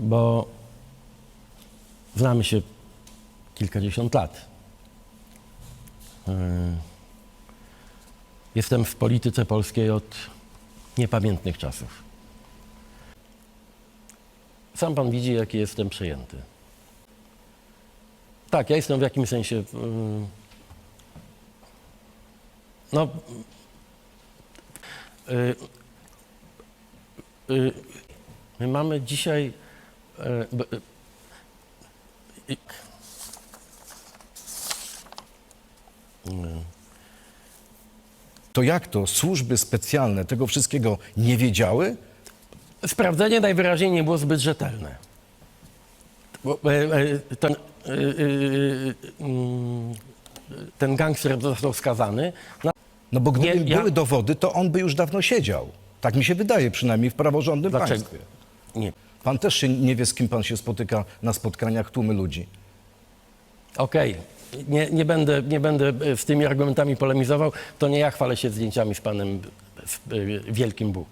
bo znamy się kilkadziesiąt lat. Yy, Jestem w polityce polskiej od niepamiętnych czasów. Sam pan widzi, jaki jestem przejęty. Tak, ja jestem w jakimś sensie. yy, No. yy, My mamy dzisiaj. E, To jak to? Służby specjalne tego wszystkiego nie wiedziały? Sprawdzenie najwyraźniej nie było zbyt rzetelne. Bo, e, e, ten, mm, ten gangster został skazany. Na, No bo gdyby Nie, ja- były dowody, to on by już dawno siedział. Tak mi się wydaje, przynajmniej w praworządnym Dlaczego? państwie. nie. Pan też się nie wie, z kim pan się spotyka na spotkaniach tłumy ludzi. Okej. Nie, nie, będę, nie będę e, z tymi argumentami polemizował. To nie ja chwalę się zdjęciami z panem z, e, Wielkim Bu.